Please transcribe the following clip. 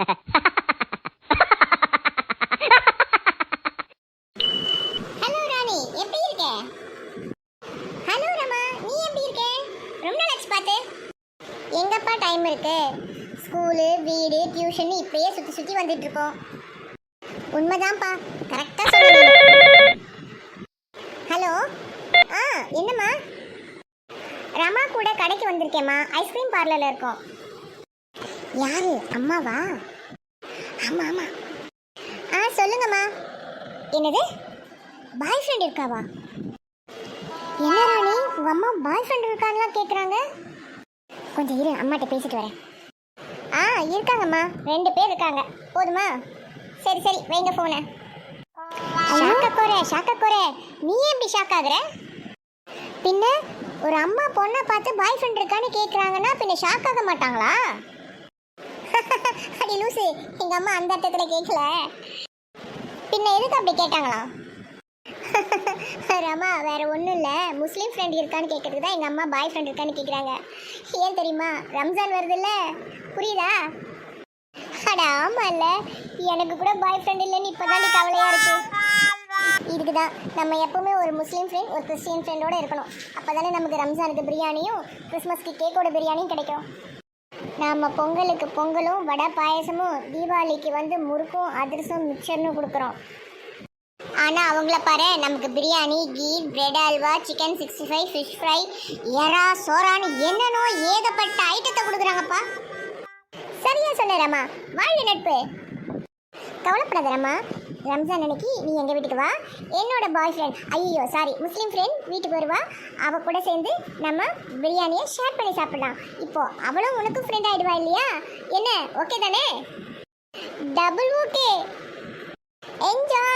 Hello ராணி எப்படி இருக்க? Hello Rama நீ எப்படி இருக்க? ரொம்ப நாளாச்சு பார்த்து. எங்கப்பா டைம் இருக்கு? ஸ்கூலு வீடு டியூஷன் இப்படியே சுற்றி சுற்றி வந்துட்டு இருக்கோம். உண்மைதான்ப்பா. கரெக்டாக சொல்லு ஹலோ ஆ என்னம்மா? ரமா கூட கடைக்கு வந்திருக்கேம்மா. ஐஸ்கிரீம் பார்லரில் இருக்கோம். யாரு? அம்மாவா? ஆமாம் ஆமா. ஆ சொல்லுங்கம்மா. என்னது? பாய் ஃப்ரெண்ட் இருக்காவா? என்ன ராணி உங்க அம்மா பாய் ஃப்ரெண்ட் இருக்கான்லாம் கேட்குறாங்க கொஞ்சம் இரு அம்மாட்ட பேசிட்டு வரேன். ஆ இருக்காங்கம்மா. ரெண்டு பேர் இருக்காங்க. போதுமா? சரி சரி வைங்க ஃபோனை ஷாக்க கோரே ஷாக்க கோரே நீ எப்படி ஷாக் ஆகுற? பின்ன ஒரு அம்மா பொண்ணை பார்த்து பாய் ஃப்ரெண்ட் இருக்கான்னு கேட்குறாங்கன்னா பின்ன ஷாக் ஆக மாட்டாங்களா? அடி லூசு எங்க அம்மா அந்த அர்த்தத்துல கேட்கல பின்ன எதுக்கு அப்படி கேட்டாங்களா ரமா வேற ஒன்றும் இல்லை. முஸ்லீம் ஃப்ரெண்ட் இருக்கான்னு கேட்கறதுக்கு தான் எங்கள் அம்மா பாய் ஃப்ரெண்ட் இருக்கான்னு கேட்குறாங்க ஏன் தெரியுமா? ரம்ஜான் வருதுல்ல. புரியுதா? அட ஆமா இல்ல எனக்கு கூட பாய் ஃப்ரெண்ட் இல்லைன்னு இப்போதான் கவலையா இருக்கு. இதுக்கு தான் நம்ம எப்பவுமே ஒரு முஸ்லீம் ஃப்ரெண்ட் ஒரு கிறிஸ்டியன் ஃப்ரெண்டோட இருக்கணும். அப்பதானே நமக்கு ரம்ஜானுக்கு பிரியாணியும் கிறிஸ்மஸ்க்கு கேக்கோட பிரியாணியும் கிடைக்கும். நாம் பொங்கலுக்கு பொங்கலும் வடை பாயசமும் தீபாவளிக்கு வந்து முறுக்கும் அதிரசம் மிக்சர்னு கொடுக்குறோம். ஆனால் அவங்கள பாரு நமக்கு biryani ghee bread halwa chicken sixty five fish fry எறா சோறான்னு என்னென்னோ ஏகப்பட்ட ஐட்டத்தை கொடுக்குறாங்கப்பா. சரியா சொன்ன ரமா. வாழ்க நட்பு. கவலைப்படாதரம்மா ரம்ஜான் அன்னைக்கு நீ எங்கள் வீட்டுக்கு வா. என்னோட பாய் ஃப்ரெண்ட் ஐயோ சாரி முஸ்லீம் ஃப்ரெண்ட் வீட்டுக்கு வருவா. அவள் கூட சேர்ந்து நம்ம பிரியாணியை ஷேர் பண்ணி சாப்பிடலாம். இப்போ அவளும் உனக்கும் ஃப்ரெண்ட் ஆகிடுவா இல்லையா? என்ன? ஓகே தானே? Double okay enjoy